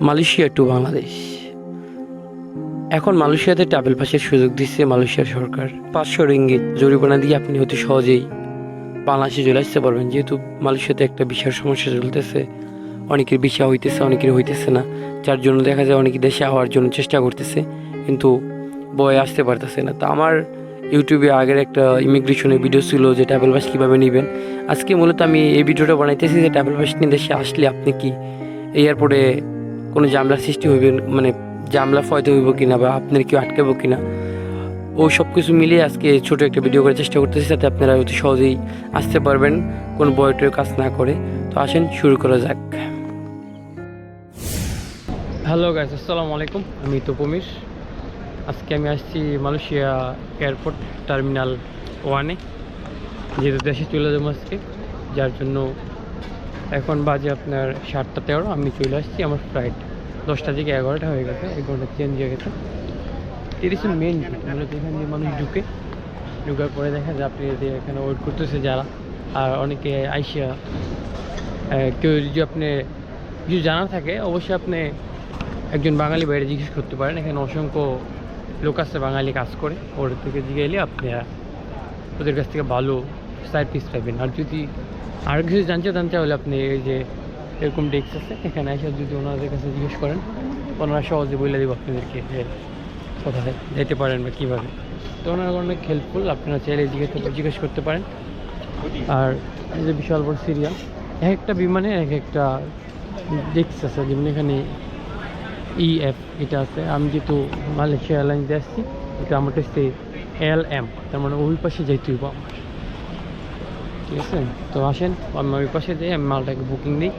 Malaysia two Bangladesh. এখন মালয়েশিয়াতে travel পাসের সুযোগ দিচ্ছে মালয়েশিয়ার সরকার। পাঁচশো রিঙ্গিত জরিমানা দিয়ে আপনি অতি সহজেই বাংলাদেশে চলে আসতে পারবেন। যেহেতু মালয়েশিয়াতে একটা বিশাল সমস্যা চলতেছে, অনেকের ভিসা হইতেছে, অনেকের হইতেছে না। যার জন্য দেখা যায় অনেকে দেশে আওয়ার জন্য চেষ্টা করতেছে, কিন্তু বয়ে আসতে পারতেছে না। তা আমার ইউটিউবে আগের একটা ইমিগ্রেশনের ভিডিও ছিল যে ট্রাভেল পাস কীভাবে নেবেন। আজকে মূলত আমি এই ভিডিওটা বানাইতেছি যে ট্রাভেল পাস নিয়ে দেশে আসলে আপনি কি? এয়ারপোর্টে কোনো জামলার সৃষ্টি হইবে মানে জামলা ফয়তে হইব কিনা বা আপনার কেউ আটকাবো কিনা, ও সব কিছু মিলিয়ে আজকে ছোট একটা ভিডিও করার চেষ্টা করতেছি যাতে আপনারা অতি সহজেই আসতে পারবেন, কোনো বয়টের কাজ না করে। তো আসেন, শুরু করা যাক। হ্যালো গাইস আসসালামু আলাইকুম। আমি তপমির। আজকে আমি আসছি মালয়েশিয়া এয়ারপোর্ট টার্মিনাল ওয়ানে, যেহেতু দেশে চলে যাব আজকে, যার জন্য এখন বাজে আপনার সাতটা তেরো, আমি চলে আসছি আমার ফ্লাইট দশটা থেকে এগারোটা হয়ে গেছে এক ঘণ্টা চেঞ্জ হয়ে গেছে। তিরিশ মেন মূলত এখান দিয়ে মানুষ ঢুকে। ঢুকার পরে দেখা যায় আপনি যে এখানে ওয়েট করতেছে যারা, আর অনেকে আইসিয়া কেউ যদি আপনি কিছু জানা থাকে, অবশ্যই আপনি একজন বাঙালি বাইরে জিজ্ঞেস করতে পারেন। এখানে অসংখ্য লোক আছে বাঙালি কাজ করে। ওর থেকে জিজ্ঞেলে আপনি, ওদের কাছ থেকে ভালো সার্ভিস পাবেন আর যদি আর কিছু জানতে চান, তাহলে আপনি এই যে এরকম ডেস্ক আছে, এখানে এসে যদি ওনাদের কাছে জিজ্ঞেস করেন, ওনারা সহজে বলে দেবো আপনাদেরকে যে কোথায় যেতে পারেন বা কীভাবে। তো ওনারা অনেক হেল্পফুল আপনারা চাইলে জিজ্ঞেস জিজ্ঞেস করতে পারেন। আর এই যে বিশাল বড় সিরিয়াল এক একটা বিমানে এক একটা ডেস্ক আছে, যেমন এখানে ইএফ এটা আছে। আমি যেহেতু মালয়েশিয়া এয়ারলাইন্সে আসছি, এটা আমার হচ্ছে এল এম তার মানে ওই পাশে যাইতে হইব ঠিক আছে? তো আসেন আমি ওই পাশে যাই আমি মালটাকে বুকিং দিই।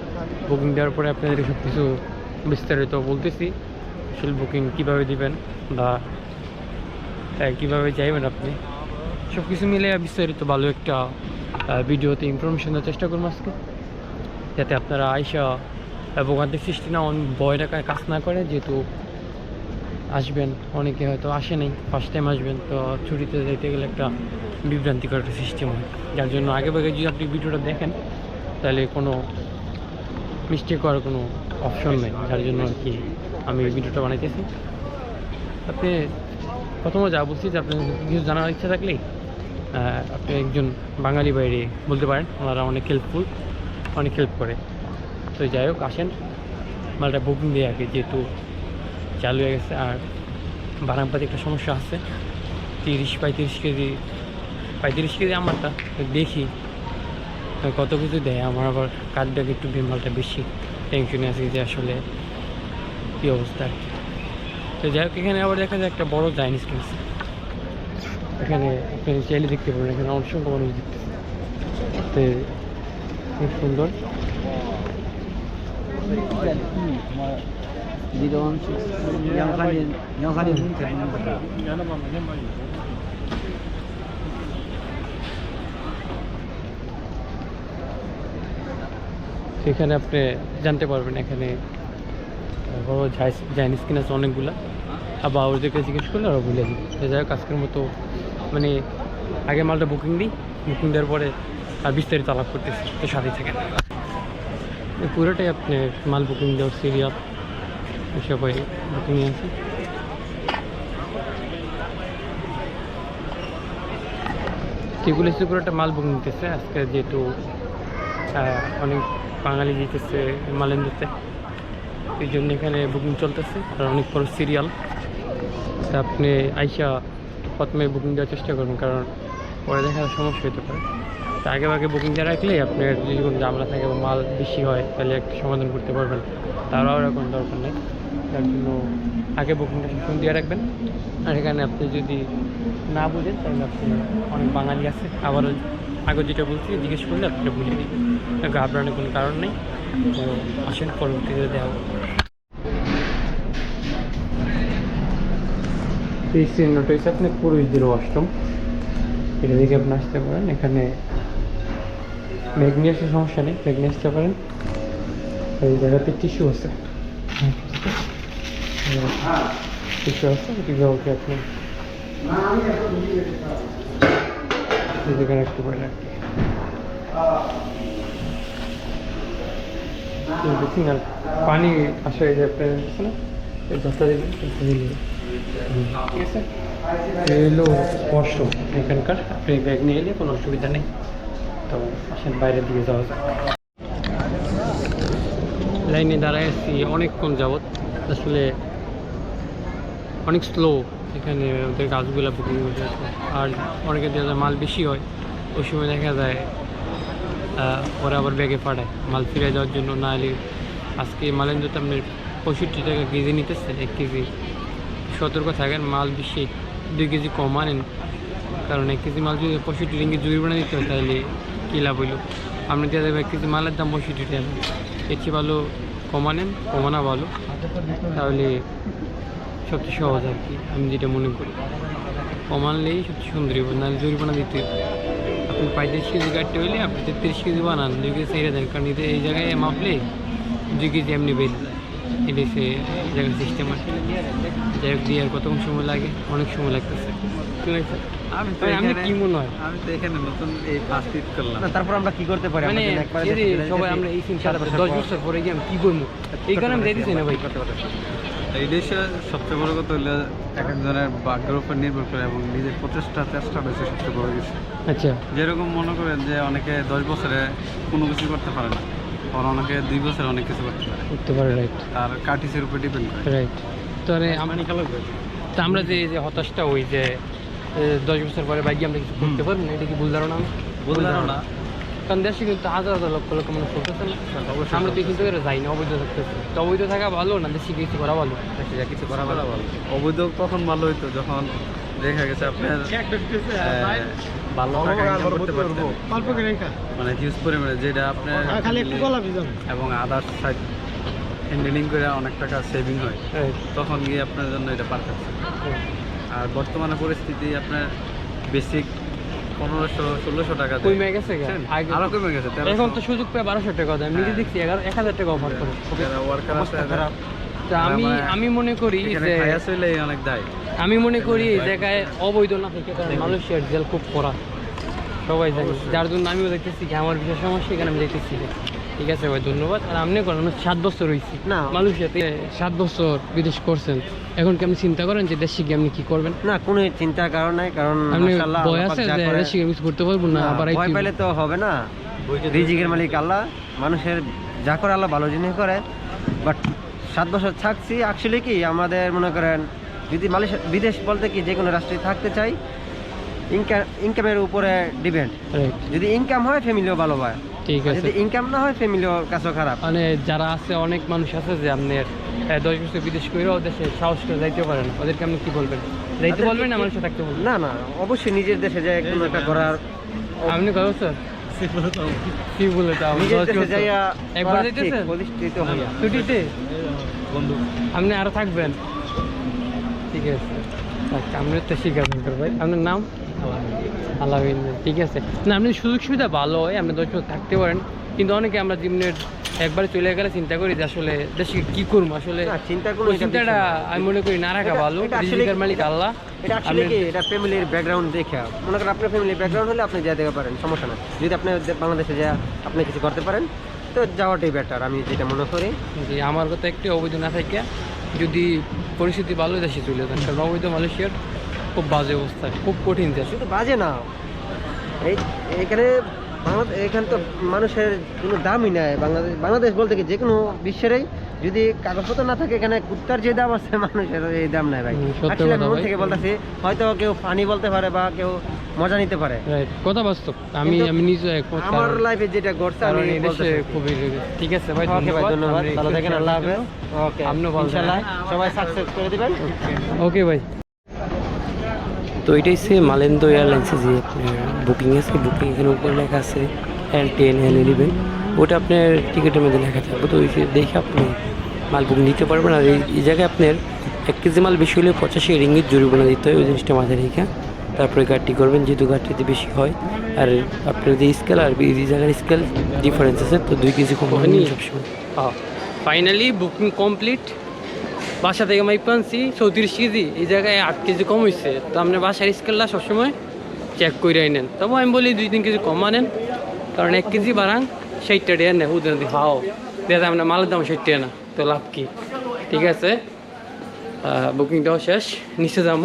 বুকিং দেওয়ার পরে আপনাদের সব কিছু বিস্তারিত বলতেছি আসলে বুকিং কীভাবে দিবেন বা আহ, কীভাবে যাইবেন আপনি? সব কিছু মিলে বিস্তারিত ভালো একটা ভিডিওতে ইনফরমেশন দেওয়ার চেষ্টা করব আজকে। যাতে আপনারা আইসা ভোগান্তির সৃষ্টি না অন- ভয় কাজ না করে যেহেতু আসবেন, অনেকে হয়তো আসে নাই ফার্স্ট টাইম আসবেন, তো ছুটিতে যেতে গেলে একটা বিভ্রান্তিকর একটা সিস্টেম হয়। যার জন্য আগে ভাগে যদি আপনি ভিডিওটা দেখেন, তাহলে কোনো মিস্টেক করার কোনো অপশন নেই। যার জন্য আর কি আমি ভিডিওটা বানাইতেছি। আপনি প্রথমে যা বলছি যে আপনার কিছু জানার ইচ্ছা থাকলেই আপনি একজন বাঙালি বাইরে বলতে পারেন। ওনারা অনেক হেল্পফুল অনেক হেল্প করে। তো যাই হোক, আসেন। মালটা বুকিং দিয়ে আগে, যেহেতু চালু হয়ে গেছে আর বারামপাতে একটা সমস্যা আছে। তিরিশ পঁয়ত্রিশ কেজি পঁয়ত্রিশ কেজি আমারটা, দেখি। কত কিছু দেয়, আমার আবার কাজটাকে একটু বিমালটা বেশি। টেনশনে আছে যে আসলে কী অবস্থা আর কি। তো যাই হোক, এখানে আবার দেখা যায় একটা বড় চাইনিজ কিনছে এখানে আপনি চাইলে দেখতে পারেন, এখানে অসংখ্য মানুষ দেখতেছে। তো খুব সুন্দর। Mungkin সেখানে আপনি জানতে পারবেন এখানে বড় চাইনিজ কিনা আছে অনেকগুলা। আবার ওদেরকে জিজ্ঞেস করলে ওরা ভুলে তো যাই হোক, আজকের মতো মানে আগে মালটা বুকিং দিই বুকিং দেওয়ার পরে আর বিস্তারিত আলাপ করতেছি। সাথে থাকেন। পুরোটাই আপনি মাল বুকিং দেওয়ার সিরিয়াল সবাই বুকিং আছে সেগুলো এসে পুরোটা মাল বুকিং নিতেছে আজকে যেহেতু অনেক বাঙালি যেতেছে মালেন্দ্রতে এই জন্য এখানে বুকিং চলতেছে, আর অনেক বড় সিরিয়াল তা আপনি আইসা প্রথমে বুকিং দেওয়ার চেষ্টা করবেন কারণ পরে দেখার সমস্যা হতে পারে। তা আগে আগে বুকিং দিয়ে রাখলে আপনার যদি কোনো ঝামেলা থাকে বা মাল বেশি হয়, তাহলে একটু সমাধান করতে পারবেন তারাও আর কোনো দরকার নেই। তার জন্য আগে বুকিংটা সবসময় দিয়ে রাখবেন। আর এখানে আপনি যদি না বুঝেন, তাহলে আপনি অনেক বাঙালি আছে, আবারও আগে যেটা বলছি, জিজ্ঞেস করলে আপনি বুঝে দিবেন ঘাবড়ানোর কোনো কারণ নেই। তো আসেন, পরবর্তীতে দেওয়া এই চিহ্নটা হচ্ছে আপনি পুরুষদের ওয়াশরুম এটা দেখে আপনি আসতে পারেন। এখানে আসতে সমস্যা নেই ব্যাগ নিয়ে আসতে পারেন এই জায়গাতে টিস্যু আছে। টিস্যু আছে এটি ব্যবহার আপনি এই জায়গায় রাখতে পারেন আর কি সিগন্যাল পানি আসে এই যে আপনার আছে না এই দশটা দিলে দশটা দিলে হুম, ঠিক আছে এই হলো এখানকার আপনি ব্যাগ নিয়ে এলে কোনো অসুবিধা নেই তো আসেন বাইরের দিকে যাওয়া যাক লাইনে দাঁড়ায় আছি অনেকক্ষণ যাবত আসলে অনেক স্লো এখানে ওদের গাছগুলো বুকিং হয়ে আছে। আর অনেকের দেখা মাল বেশি হয়, ওই সময় দেখা যায় ওরা আবার ব্যাগে পাঠায় মাল ফিরে যাওয়ার জন্য না হলে আজকে মালের যদি পঁয়ষট্টি টাকা কেজি নিতেছে এক কেজি। সতর্ক থাকেন, মাল বেশি, দুই কেজি কম আনেন। কারণ এক কেজি মাল যদি পঁয়ষট্টি রিঙ্গি জরিমানা দিতে হয় তাহলে কী লাভ হইল? আপনি দিয়ে দেবেন এক কেজি মালের দাম পঁয়ষট্টি টাকা। এর চেয়ে ভালো কমানেন কমানা ভালো। তাহলে সবচেয়ে সহজ আর কি আমি যেটা মনে করি। কমানলেই সবচেয়ে সুন্দর হবে নাহলে জরিমানা দিতে হবে। আপনি পঁয়ত্রিশ কেজি গাড়িটা হইলে আপনি তেত্রিশ কেজি বানান দুই কেজি ছেড়ে দেন কারণ এতে এই জায়গায় মাপলে দুই কেজি এমনি বের এটাই সে জায়গার সিস্টেম আর যাই হোক দিয়ে আর কতক্ষণ সময় লাগে? অনেক সময় লাগতেছে। ঠিক আছে? আমি তো এখানে- কি মনে হয়? আমি তো এখানে নতুন এই ফার্স্ট ঈদ করলাম। তারপর আমরা কি করতে পারি? মানে সবাই আমরা এই চিন্তা সাত দশ বছর পরে গিয়ে আমি কি করব? এই কারণে আমি দিতেছি না ভাই। করতে পারতেছি। এই দেশে সবচেয়ে বড় কথা হলো এক একজনের ভাগ্যের উপর নির্ভর করে এবং নিজের প্রচেষ্টা চেষ্টা হচ্ছে সবচেয়ে বড় কিছু আচ্ছা। যেরকম মনে করেন যে অনেকে দশ বছরে কোনো কিছু করতে পারে না আর অনেকে দুই বছরে অনেক কিছু করতে পারে। করতে পারে রাইট তার কাটিসের উপর ডিপেন্ড করে। রাইট তো আরে আমি তা আমরা যে যে হতাশটা ওই যে দশ বছর পরে বাইকে আমরা কিছু করতে পারব না এটা কি ভুল ধারণা? না বললাম না কারণ দেশে কিন্তু হাজার হাজার লক্ষ লক্ষ মানুষ করতেছে না। আমরা তো কিন্তু করে যাই না অবৈধ থাকতেছে। তো অবৈধ থাকা ভালো না দেশে কিছু করা ভালো? দেশে যা কিছু করা ভালো। অবৈধ তখন ভালো হইতো? যখন দেখা গেছে আপনার ভালো। মানে হিউজ পরিমাণে যেটা আপনার এবং আদার্স সাইড হ্যান্ডেলিং করে অনেক টাকা সেভিং হয়। তখন গিয়ে আপনার জন্য এটা পারফেক্ট। আর বর্তমানে পরিস্থিতি আপনার বেসিক পনেরোশো ষোলোশো টাকা কমে গেছে গা? বুঝছেন? আগে আরও কমে গেছে এখন তো সুযোগ পেয়ে বারোশো টাকা দেয়। আমি নিজে হ্যাঁ। দেখছি এগারো এক হাজার টাকা অফার করে। ওয়ার্কার আছে আমি আমি মনে করি যে অনেক দায়। আমি মনে করি এই জায়গায় অবৈধ না থেকে কারণ মালয়েশিয়ার জেল খুব পড়া সবাই জানে। যার জন্য আমিও দেখতেছি যে আমার বিশেষ সমস্যা এখানে আমি দেখতেছি। ঠিক আছে ভাই ধন্যবাদ। আর আপনি করেন আমি সাত বছর হয়েছি না। মালয়েশিয়াতে সাত বছর বিদেশ করছেন। এখন কি আপনি চিন্তা করেন যে দেশে গিয়ে আপনি কি করবেন? না কোনো চিন্তার কারণ নাই কারণ আপনি ভয় আছে যে দেশে কিছু করতে পারব না আবার ভয় পাইলে তো হবে না। রিজিকের মালিক আল্লাহ মানুষের যা করে আল্লাহ ভালো জিনিস করে। বাট সাত বছর থাকছি অ্যাকচুয়ালি কি আমাদের মনে করেন যদি মালয়েশিয়া বিদেশ বলতে কি যে কোনো রাষ্ট্রে থাকতে চাই ইনকাম ইনকামের উপরে ডিপেন্ড যদি ইনকাম হয় ফ্যামিলিও ভালো হয়। ঠিক আছে যদি ইনকাম না হয় ফ্যামিলিও কাছেও খারাপ। মানে যারা আছে অনেক মানুষ আছে যে আপনার দশ বছর বিদেশ করেও দেশে সাহস করে যাইতে পারে না ওদেরকে আপনি কি বলবেন? যাইতে বলবেন না কি- থাকতে বলবেন? না না অবশ্যই নিজের দেশে যায় কোনো একটা করার আপনি কত বছর কি বলে তাও নিজের দশ দেশে বছর। যাইয়া একবার যাইতেছেন? ছুটিতে? বন্ধু। আপনি আরও থাকবেন? ঠিক আছে। আচ্ছা আপনি তো তো ভাই। আপনার নাম? আলামিন ঠিক আছে। না আপনি সুযোগ সুবিধা ভালো হয় আপনি দশ বছর থাকতে পারেন। কিন্তু অনেকে আমরা জীবনের একবার চলে গেলে চিন্তা করি যে আসলে দেশে কি করব? আসলে ওই এটা চিন্তাটা আমি মনে করি না রাখা ভালো। রিজিকের মালিক আল্লাহ। এটা আপনি- কি? এটা ফ্যামিলির ব্যাকগ্রাউন্ড দেখে। মনে করেন আপনার ফ্যামিলির ব্যাকগ্রাউন্ড হলে আপনি যেতে পারেন সমস্যা না যদি আপনি বাংলাদেশে যা আপনি কিছু করতে পারেন তো যাওয়াটাই বেটার আমি যেটা মনে করি। যে আমার কথা একটি অবৈধ না থাকে। যদি পরিস্থিতি ভালো দেশে চলে যান। কারণ অবৈধ মালয়েশিয়ার খুব বাজে অবস্থা খুব কঠিন দেশ। শুধু বাজে না এই এখানে এখানে তো মানুষের কোনো দামই নাই। বাংলাদেশ বাংলাদেশ বলতে কি যে কোনো বিশ্বেরই যদি কাগজপত্র না থাকে এখানে কুত্তার যে দাম আছে মানুষের এই দাম নাই ভাই। কথা মন থেকে বলতেছি হয়তো কেউ ফানি বলতে পারে বা কেউ মজা নিতে পারে। কথা বাস্তব। আমি আমি নিজে আমার লাইফে যেটা ঘটছে আমি বলতে দেশে খুবই ঠিক আছে ভাই ওকে ভাই ধন্যবাদ। ভালো থাকেন আল্লাহ হাফেজ। ওকে আপনিও ভালো ইনশাআল্লাহ। সবাই সাকসেস করে দিবেন। ওকে ভাই তো এটাই সে মালেন্দো এয়ারলাইন্সে যে আপনার বুকিং আছে বুকিং এখানে উপরে লেখা আছে এল টেন এল ইলেভেন ওটা আপনার টিকিটের মধ্যে লেখা থাকবে। তো ওই দেখে আপনি মাল বুকিং নিতে পারবেন। আর এই জায়গায় আপনার এক কেজি মাল বেশি হলে পঁচাশি রিঙ্গিত জরিমানা দিতে হয়, ওই জিনিসটা মাথায় রেখে। তারপরে গাড়িটি করবেন, যেহেতু গাড়িতে বেশি হয়। আর আপনার যে স্কেল আর এই জায়গার স্কেল ডিফারেন্স আছে, তো দুই কেজি কম হয়নি সবসময়। ফাইনালি বুকিং কমপ্লিট বাসা থেকে মাইক পানছি চৌত্রিশ কেজি এই জায়গায় আট কেজি কম হয়েছে তো আপনি বাসার স্কেলটা সবসময় চেক করে নেন তবু আমি বলি দুই তিন কেজি কম আনেন কারণ এক কেজি বাড়ান ষাটটা ডেয়ার নেই উদয় হাও। দেখা আমরা মালের দাম ষাট না তো লাভ কি? ঠিক আছে? বুকিংটাও শেষ নিচে যাব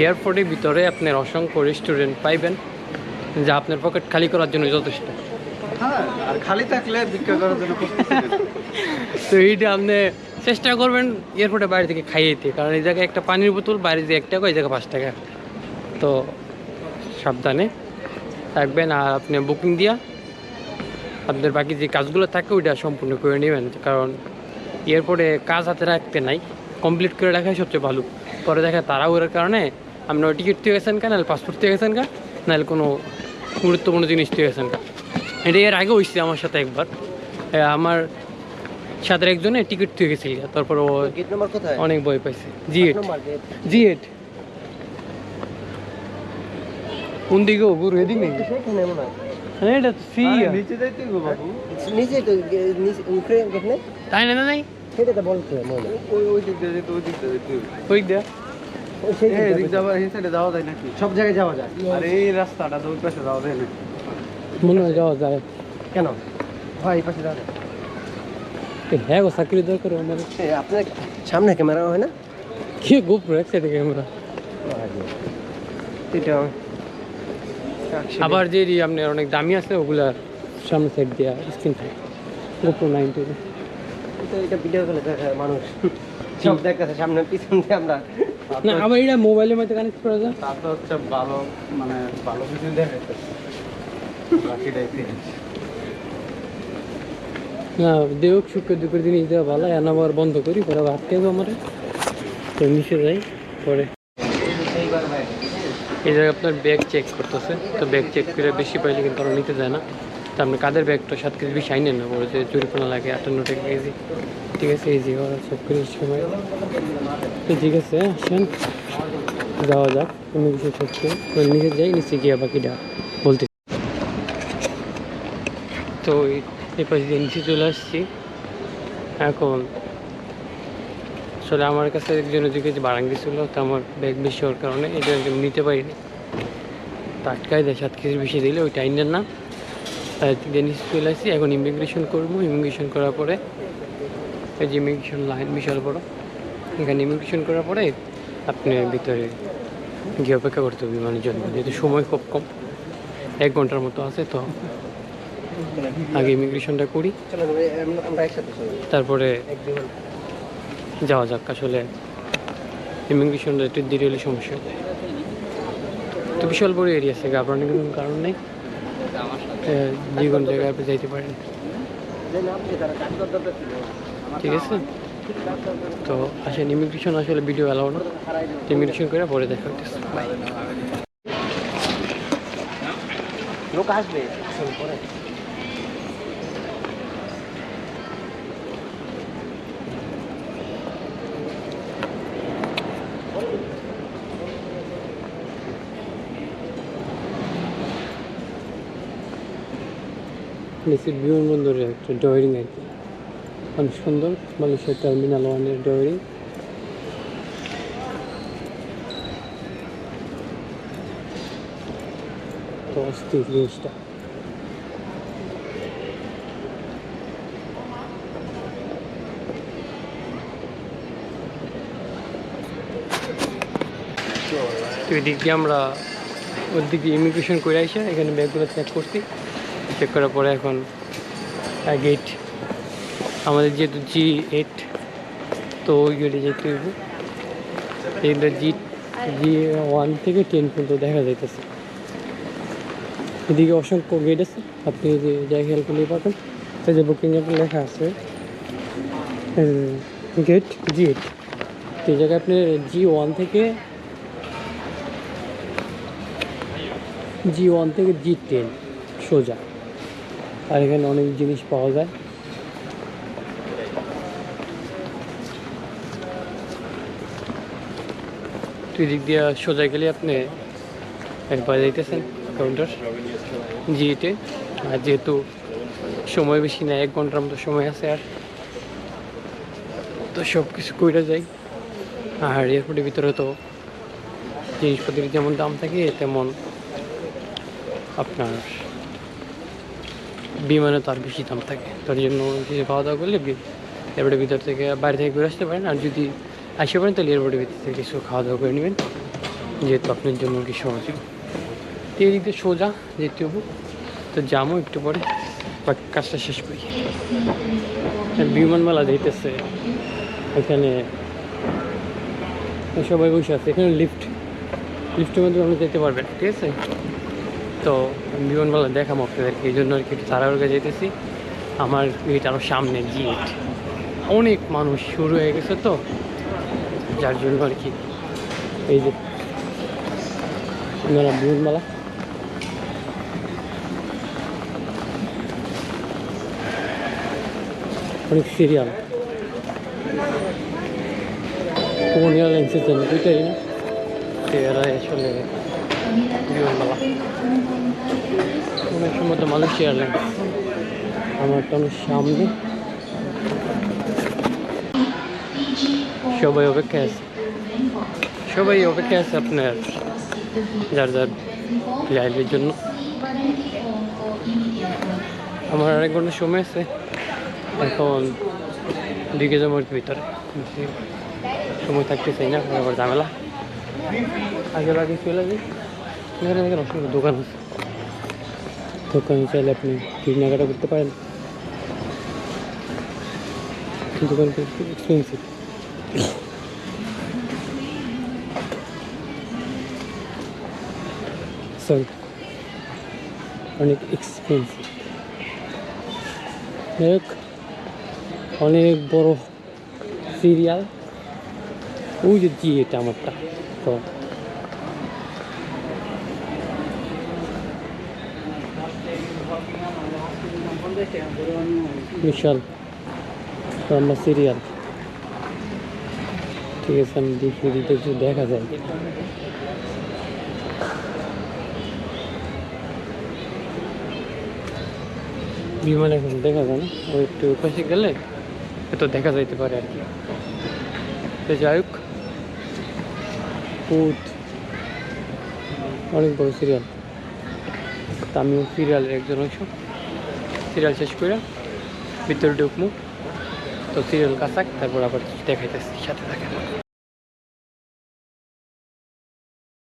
এয়ারপোর্টের ভিতরে আপনার অসংখ্য রেস্টুরেন্ট পাইবেন যা আপনার পকেট খালি করার জন্য যথেষ্ট। হ্যাঁ আর খালি থাকলে বিক্রি করার জন্য তো এইটা আপনি চেষ্টা করবেন এয়ারপোর্টে বাইরে থেকে খাইয়ে দিতে, কারণ এই জায়গায় একটা পানির বোতল বাইরে দিয়ে এক টাকা এই জায়গায় পাঁচ টাকা। তো সাবধানে থাকবেন আর আপনি বুকিং দিয়া আপনাদের বাকি যে কাজগুলো থাকে, ওইটা সম্পূর্ণ করে নেবেন, কারণ এয়ারপোর্টে কাজ হাতে রাখতে নাই কমপ্লিট করে রাখাই সবচেয়ে ভালো। পরে দেখা তাড়াহুড়োর কারণে আপনার টিকিট দিয়ে গেছেন কা, নাহলে পাসপোর্ট দিয়ে গেছেন কা, নাহলে কোনো গুরুত্বপূর্ণ জিনিস দিয়ে গেছেন কা। এটা এর আগে হয়েছে আমার সাথে একবার। আমার সাথে একজনে টিকিট দিয়ে গেছিল তারপর ও গেট নম্বর কোথায়? অনেক বই পাইছে। G eight gate G eight কোন দিকে ও গুরু এদিক নেই সেখানে মনে হয়। হ্যাঁ এটা সি নিচে যাইতে গো বাবু। নিচে তো নিচে উপরে গেট নেই তাই না না নাই? সেটা তো বলতে মনে ওই ওই দিক দিয়ে ওই দিক দিয়ে ওই দেয়া? দিক যাওয়া এই সাইডে যাওয়া যায় নাকি? সব জায়গায় যাওয়া যায়। আর এই রাস্তাটা তো ওই পাশে যাওয়া যায় না মনে হয় যাওয়া যায়। কেন? হয় এই পাশে যাওয়া যায়। হ্যাঁ গো চাকরি দরকার আমার। আপনার সামনে ক্যামেরা হয় না? কি গোপ্র এক সাইডে ক্যামেরা? এটা আবার যে আপনার অনেক দামি আছে ওগুলা সামনে সাইড দিয়া স্ক্রিন থাকে। গোপ্র নাইনটি এটা এটা ভিডিও করে দেখে মানুষ। সব দেখতেছে সামনে পিছন দিয়ে আমরা না আবার এটা মোবাইলের মধ্যে কানেক্ট করা যায়। হচ্ছে ভালো মানে ভালো কিছু দেখাইতে বাকিটাই ফিনিশ না দেওক শুক্র দুপুর জিনিস দেওয়া ভালো এখন আবার বন্ধ করি, পরে আবার আটকে আমার। তো নিচে যাই, পরে। এই জায়গায় আপনার ব্যাগ চেক করতেছে, তো ব্যাগ চেক করে বেশি পাইলে কিন্তু ওরা নিতে যায় না। তো আপনি কাদের ব্যাগটা সাত কেজি বেশি আইনেন না বলে যে জরিপানা লাগে, আটান্ন টাকা কেজি। ঠিক আছে, এই যে ওরা সব করে সময়। তো ঠিক আছে, আসেন, যাওয়া যাক, কোনো কিছু সত্যি নিচে যাই, নিচে গিয়ে বাকিটা বলতে তো এই- এই পাশে দিয়ে নিচে চলে আসছি। এখন, আসলে আমার কাছে একজন যে বারাং দিয়েছিল তো আমার ব্যাগ বেশি হওয়ার কারণে এটা আমি নিতে পারিনি। আটকায় দেয়, সাত কেজি বেশি দিলে, ওইটা আইনের না তাই দিয়ে নিচে চলে আসছি, এখন ইমিগ্রেশন করব। ইমিগ্রেশন করার পরে, এই যে ইমিগ্রেশন লাইন বিশাল বড়, এখানে ইমিগ্রেশন করার পরে আপনি ভিতরে গিয়ে অপেক্ষা করতে হবে বিমানের জন্য যেহেতু সময় খুব কম, এক ঘণ্টার মতো আছে তো। আগে ইমিগ্রেশনটা করি। তারপরে যাওয়া যাক আসলে। ইমিগ্রেশনটা একটু দেরি হলে সমস্যা। তো বিশাল বড় এরিয়া আছে, ঘাবড়ানোর কোনো কারণ নেই। যে কোনো জায়গায় আপনি যাইতে পারেন। ঠিক আছে? তো আসেন ইমিগ্রেশন আসলে ভিডিও অ্যালাউ না। ইমিগ্রেশন করে পরে দেখা হইতেছে লোক আসবে। নিচে বিমানবন্দরের একটা ড্রয়িং আর কি। অনেক সুন্দর, মালয়েশিয়ার টার্মিনাল ওয়ানের দিয়ে আমরা ওর দিক ইমিগ্রেশন করে আসে এখানে ব্যাগগুলো চেক করছি। চেক করার পরে এখন গেট আমাদের যেহেতু জি এইট তো ওই গেটে যেতে হইব। এইটা জি জি ওয়ান থেকে টেন পর্যন্ত দেখা যাইতেছে। এদিকে অসংখ্য গেট আছে, আপনি যে যাই খেয়াল করলে পাবেন। এই যে বুকিং এর লেখা আছে গেট জি এইট তো এই জায়গায় আপনি জি ওয়ান থেকে জি ওয়ান থেকে জি টেন সোজা। আর এখানে অনেক জিনিস পাওয়া যায়। তুই দিক দিয়ে সোজা গেলে আপনি একবার যাইতেছেন কাউন্টার জিতে আর যেহেতু সময় বেশি না এক ঘণ্টার মতো সময় আছে আর। তো সব কিছু কইরা যাই। আর এয়ারপোর্টের ভিতরে তো জিনিসপত্রের যেমন দাম থাকে, তেমন আপনার বিমানে তো আর বেশি দাম থাকে। তার জন্য কিছু খাওয়া দাওয়া করলে এয়ারপোর্টের ভিতর থেকে বাইরে থেকে ঘুরে আসতে পারেন। আর যদি আসতে পারেন, তাহলে এয়ারপোর্টের ভিতর থেকে কিছু খাওয়া দাওয়া করে নেবেন। যেহেতু আপনার জন্য কি সহজ। এই দিক দিয়ে সোজা যেতে হব। তো যাব একটু পরে বাট কাজটা শেষ করি। আর বিমানমেলা দিতেছে এখানে সবাই বসে আছে। এখানে লিফট লিফটের মধ্যে আপনি যেতে পারবেন, ঠিক আছে? তো বিমানমেলা দেখাম আপনাদেরকে, এই জন্য আর কি একটু তাড়াহুড়ো যেতেছি আমার গেট আরও সামনে গেট অনেক মানুষ শুরু হয়ে গেছে তো, যার জন্য আর কি। এই যে মেলা বিমানমেলা অনেক সিরিয়াল কোন এয়ারলাইন্সের জন্য না। এরা আসলে অনেক সময় তো মালয়েশিয়া এয়ারলাইন্স আমার তো সামনে। সবাই অপেক্ষায় আছে। সবাই অপেক্ষায় আছে আপনার যার যার ফ্লাইটের জন্য। আমার আরেক ঘণ্টার সময় আছে। এখন যাব আর ভিতরে। সময় থাকতে চাই না, আবার ঝামেলা। আগে আগে চলে যাই। এখানে অসংখ্য দোকান আছে। দোকানে চাইলে আপনি কেনাকাটা করতে পারেন। এক্সপেন্সিভ সরি অনেক এক্সপেন্সিভ যাই অনেক বড় সিরিয়াল ওই যে এটা আমারটা। বিশাল, লম্বা সিরিয়াল ঠিক আছে, আমি দেখিয়ে দিতে একটু দেখা যায় বিমান এখন দেখা যায় না, ও একটু পাশে গেলে তো দেখা যাইতে পারে আর কি। তো যাই হোক, ভূত। অনেক বড় সিরিয়াল তা সিরিয়ালের একজন অংশ। সিরিয়াল শেষ করে ভিতরে ঢুকমু তো সিরিয়াল কাছাক তারপর আবার দেখাইতেছি সাথে থাকে